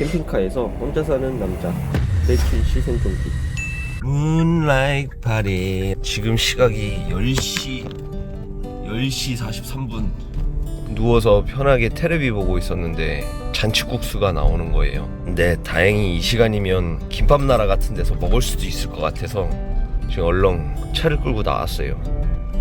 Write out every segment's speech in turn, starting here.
캠핑카에서 혼자 사는 남자 매춘 시생존기. 문라이트 파리 지금 시각이 10시 10시 43분. 누워서 편하게 테레비 보고 있었는데 잔치국수가 나오는 거예요. 근데 다행히 이 시간이면 김밥 나라 같은 데서 먹을 수도 있을 것 같아서 지금 얼렁 차를 끌고 나왔어요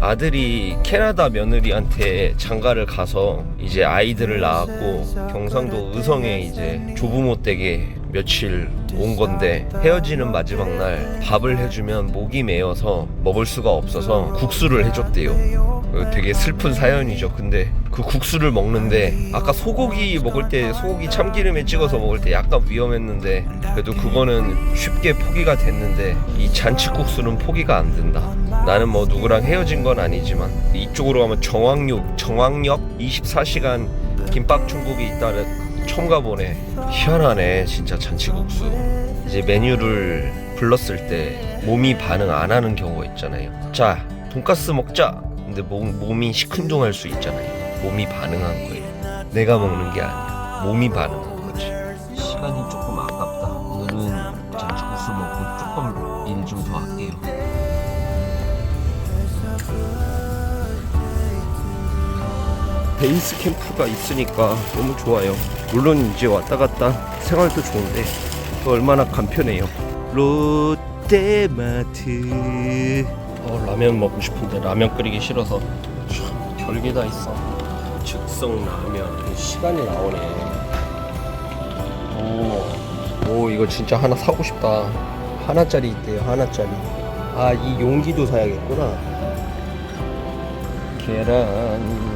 아들이 캐나다 며느리한테 장가를 가서 이제 아이들을 낳았고 경상도 의성에 이제 조부모 댁에 며칠 온 건데 헤어지는 마지막 날 밥을 해주면 목이 메어서 먹을 수가 없어서 국수를 해줬대요. 어, 되게 슬픈 사연이죠. 근데 그 국수를 먹는데 아까 소고기 먹을 때 소고기 참기름에 찍어서 먹을 때 약간 위험했는데 그래도 그거는 쉽게 포기가 됐는데 이 잔치국수는 포기가 안 된다. 나는 뭐 누구랑 헤어진 건 아니지만 이쪽으로 가면 정왕역 정왕역 24시간 김밥 천국이 있다는 처음 가보네 희한하네 진짜 잔치국수. 이제 메뉴를 불렀을 때 몸이 반응 안 하는 경우가 있잖아요. 자 돈가스 먹자. 근데 몸, 몸이 시큰둥할 수 있잖아요. 몸이 반응한 거예요. 내가 먹는 게 아니야. 몸이 반응한 거지. 시간이 조금 아깝다. 오늘은 잔치국수 먹고 조금 일 좀 더 할게요. 베이스 캠프가 있으니까 너무 좋아요. 물론 이제 왔다 갔다 생활도 좋은데 또 얼마나 간편해요. 롯데마트. 어, 라면 먹고 싶은데 라면 끓이기 싫어서 참, 별게 다 있어. 즉석 라면 시간이 나오네. 오, 오 이거 진짜 하나 사고 싶다. 하나짜리 있대요. 하나짜리. 아 이 용기도 사야겠구나. 계란.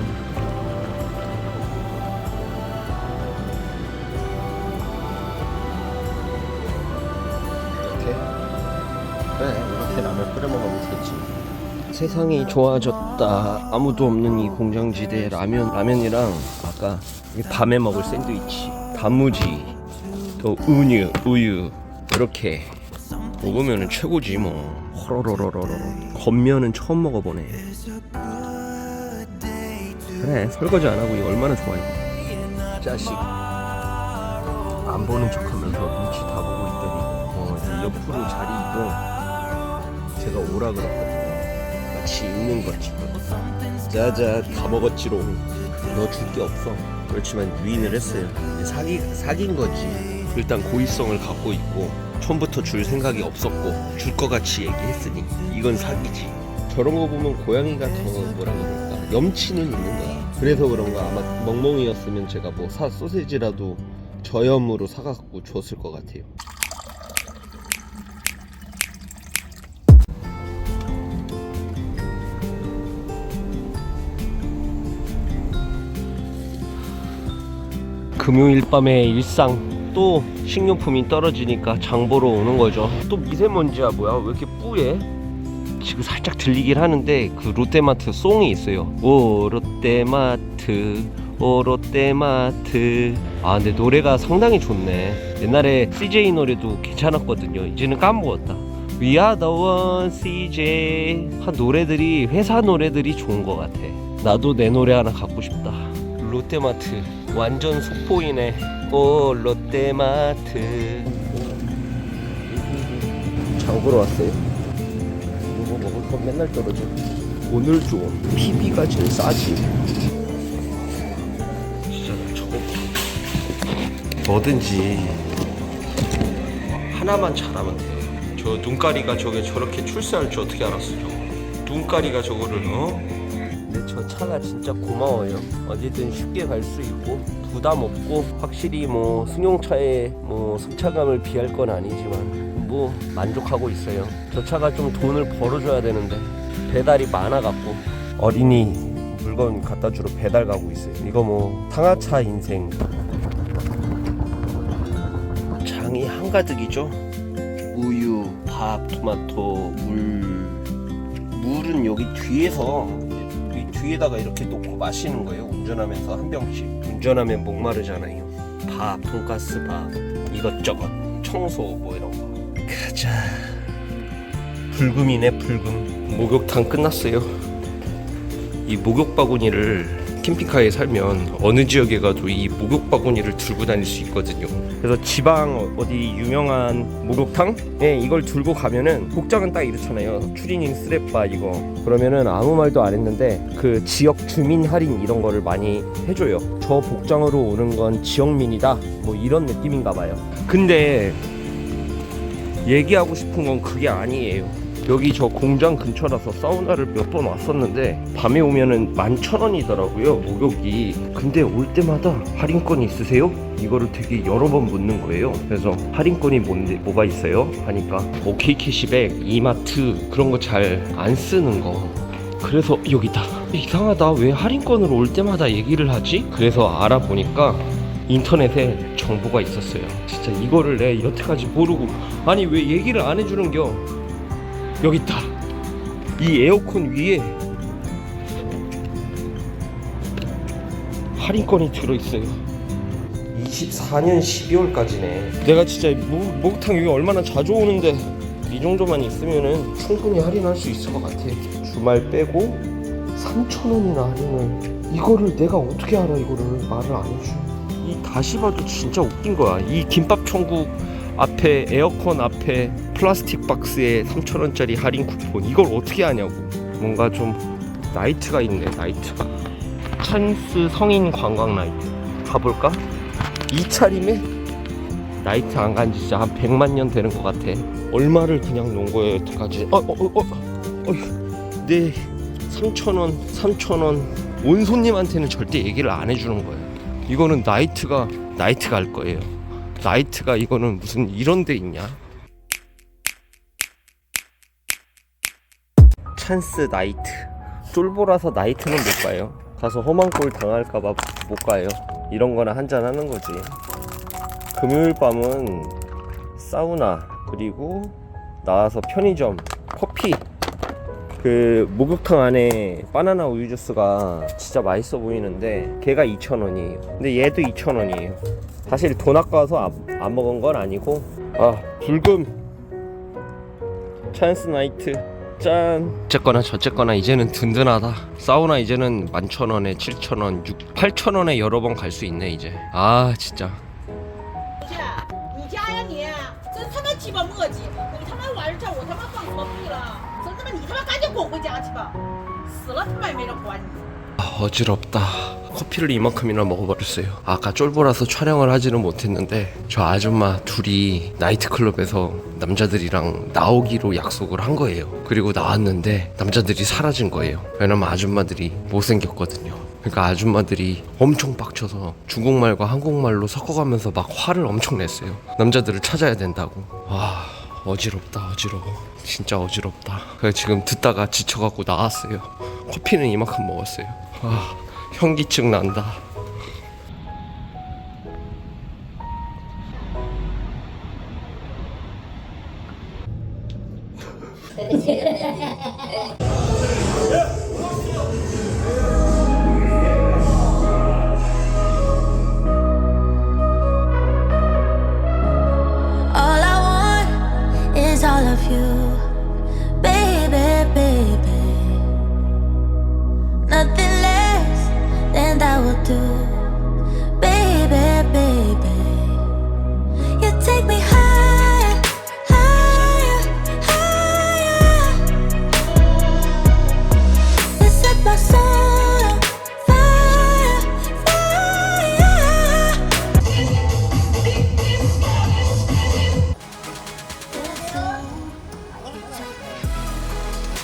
세상이 좋아졌다. 아무도 없는 이 공장지대 라면 라면이랑 아까 이 밤에 먹을 샌드위치 단무지 또 우유 우유 이렇게 먹으면 최고지 뭐. 호로로로로로. 겉면은 처음 먹어보네. 그래 설거지 안 하고 이거 얼마나 좋아 이거 자식. 안 보는 척하면서 눈치 다 보고 있더니 어, 옆으로 자리 이동 제가 오라 그랬거든요 같이 있는 거지. 자자 다 먹었지롱. 너 줄 게 없어. 그렇지만 유인을 했어요. 사기, 사귄 거지. 일단 고의성을 갖고 있고 처음부터 줄 생각이 없었고 줄것 같이 얘기했으니 이건 사기지. 저런 거 보면 고양이가 더 뭐라 그럴까? 염치는 있는 거야. 그래서 그런가 아마 멍멍이였으면 제가 뭐 사 소세지라도 저염으로 사갖고 줬을 것 같아요. 금요일 밤의 일상 또 식료품이 떨어지니까 장 보러 오는 거죠. 또 미세먼지야 뭐야? 왜 이렇게 뿌예? 지금 살짝 들리긴 하는데 그 롯데마트 송이 있어요. 오 롯데마트 오 롯데마트 아 근데 노래가 상당히 좋네. 옛날에 CJ 노래도 괜찮았거든요. 이제는 까먹었다. We are the one CJ 한 노래들이 회사 노래들이 좋은 것 같아. 나도 내 노래 하나 갖고 싶다. 롯데마트 완전 속보이네. 오 롯데마트 장 보러 왔어요. 뭐 먹을 건 맨날 떨어져. 오늘 좀 PB가 제일 싸지. 진짜 나 저거 뭐든지 하나만 잘하면 돼. 저 눈가리가 저게 저렇게 출세할 줄 어떻게 알았어 저거. 눈가리가 저거를 어? 저 차가 진짜 고마워요. 어디든 쉽게 갈 수 있고 부담 없고 확실히 뭐 승용차의 뭐 승차감을 비할 건 아니지만 뭐 만족하고 있어요. 저 차가 좀 돈을 벌어줘야 되는데 배달이 많아갖고 어린이 물건 갖다 주러 배달 가고 있어요. 이거 뭐 상하차 인생 장이 한가득이죠. 우유, 밥, 토마토, 물. 물은 여기 뒤에서 이 뒤에다가 이렇게 놓고 마시는 거예요. 운전하면서 한 병씩. 운전하면 목마르잖아요. 밥, 돈가스 밥, 이것저것, 청소 뭐 이런 거. 가자. 불금이네 불금. 목욕탕 끝났어요. 이 목욕 바구니를 캠핑카에 살면 어느 지역에 가도 이 목욕 바구니를 들고 다닐 수 있거든요. 그래서 지방 어디 유명한 목욕탕에 이걸 들고 가면은 복장은 딱 이렇잖아요. 추리닝 스레빠 이거. 그러면은 아무 말도 안 했는데 그 지역 주민 할인 이런 거를 많이 해줘요. 저 복장으로 오는 건 지역민이다. 뭐 이런 느낌인가 봐요. 근데 얘기하고 싶은 건 그게 아니에요. 여기 저 공장 근처라서 사우나를 몇 번 왔었는데 밤에 오면은 11,000원이더라고요 목욕이. 근데 올 때마다 할인권이 있으세요? 이거를 되게 여러 번 묻는 거예요. 그래서 할인권이 뭔데 뭐가 있어요? 하니까 오케이 캐시백 이마트 그런 거 잘 안 쓰는 거. 그래서 여기다. 이상하다. 왜 할인권으로 올 때마다 얘기를 하지? 그래서 알아보니까 인터넷에 정보가 있었어요. 진짜 이거를 내 여태까지 모르고. 아니 왜 얘기를 안 해주는겨 여기 있다. 이 에어컨 위에 할인권이 들어있어요. 24년 12월까지네. 내가 진짜 목, 목욕탕 여기 얼마나 자주 오는데 이 정도만 있으면은 충분히 할인할 수 있을 것 같아. 주말 빼고 3,000원이나 할인을 이거를 내가 어떻게 알아 이거를 말을 안 해줘. 이 다시 봐도 진짜 웃긴 거야. 이 김밥 천국 앞에 에어컨 앞에 플라스틱 박스에 3,000원짜리 할인 쿠폰. 이걸 어떻게 하냐고. 뭔가 좀 나이트가 있네 나이트가. 찬스 성인 관광 나이트. 가볼까? 이 차림에 나이트 안 간 지 진짜 한 100만 년 되는 것 같아. 얼마를 그냥 놓은 거예요 여태까지? 어, 어, 어, 어, 네 3,000원 3,000원. 온 손님한테는 절대 얘기를 안 해주는 거예요. 이거는 나이트가 나이트가 할 거예요. 나이트가 이거는 무슨 이런 데 있냐? 찬스 나이트. 쫄보라서 나이트는 못 가요. 가서 험한 꼴 당할까봐 못 가요. 이런 거나 한잔 하는 거지. 금요일 밤은 사우나 그리고 나와서 편의점 커피. 그 목욕탕 안에 바나나 우유 주스가 진짜 맛있어 보이는데 걔가 2,000원이에요. 근데 얘도 2,000원이에요. 사실 돈 아까워서 안, 안 먹은 건 아니고. 아 불금. 찬스 나이트 짠 어쨌거나 저쨌거나 이제는 든든하다 사우나 이제는 11,000원에 7,000원 6, 8,000원에 여러 번 갈 수 있네 이제 아 진짜 去，你家呀你，真他妈鸡巴磨叽！你他妈玩这，我他妈放什么屁了？真他妈，你他妈赶紧滚回家去吧！死了他妈也没人管你。 아, 어지럽다. 커피를 이만큼이나 먹어버렸어요. 아까 쫄보라서 촬영을 하지는 못했는데 저 아줌마 둘이 나이트클럽에서 남자들이랑 나오기로 약속을 한 거예요. 그리고 나왔는데 남자들이 사라진 거예요. 왜냐면 아줌마들이 못생겼거든요. 그러니까 아줌마들이 엄청 빡쳐서 중국말과 한국말로 섞어가면서 막 화를 엄청 냈어요. 남자들을 찾아야 된다고. 와 어지럽다 어지러워. 진짜 어지럽다. 그래서 지금 듣다가 지쳐갖고 나왔어요. 커피는 이만큼 먹었어요. 아, 현기증 난다.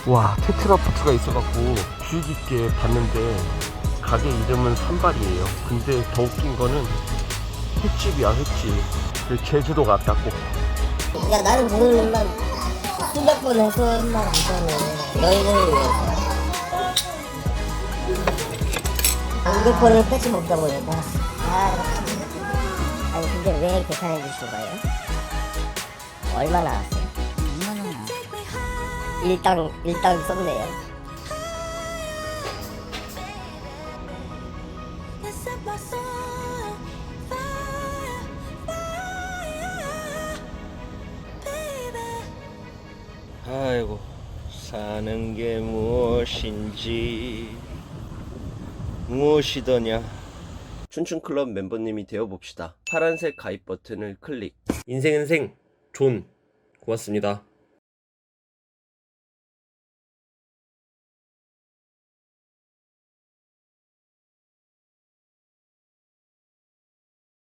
와, 테트라포트가 있어갖고 주의 깊게 봤는데 가게 이름은 산발이에요. 근데 더 웃긴 거는 횟집이야, 횟집. 그 제주도 갔다 꼭. 야 나는 모르는 만 수백 번 해서 한말 안잖아 너희들을 위해서 한백 번을 패치 먹다 보니까 아 이렇게. 아니 근데 왜 계산해 주신 거예요? 얼마 나왔어요? 2만 원 나왔어요 일당 일당 썼네요 무엇인지 무엇이더냐? 춘춘클럽 멤버님이 되어봅시다. 파란색 가입 버튼을 클릭. 인생은 생 존. 고맙습니다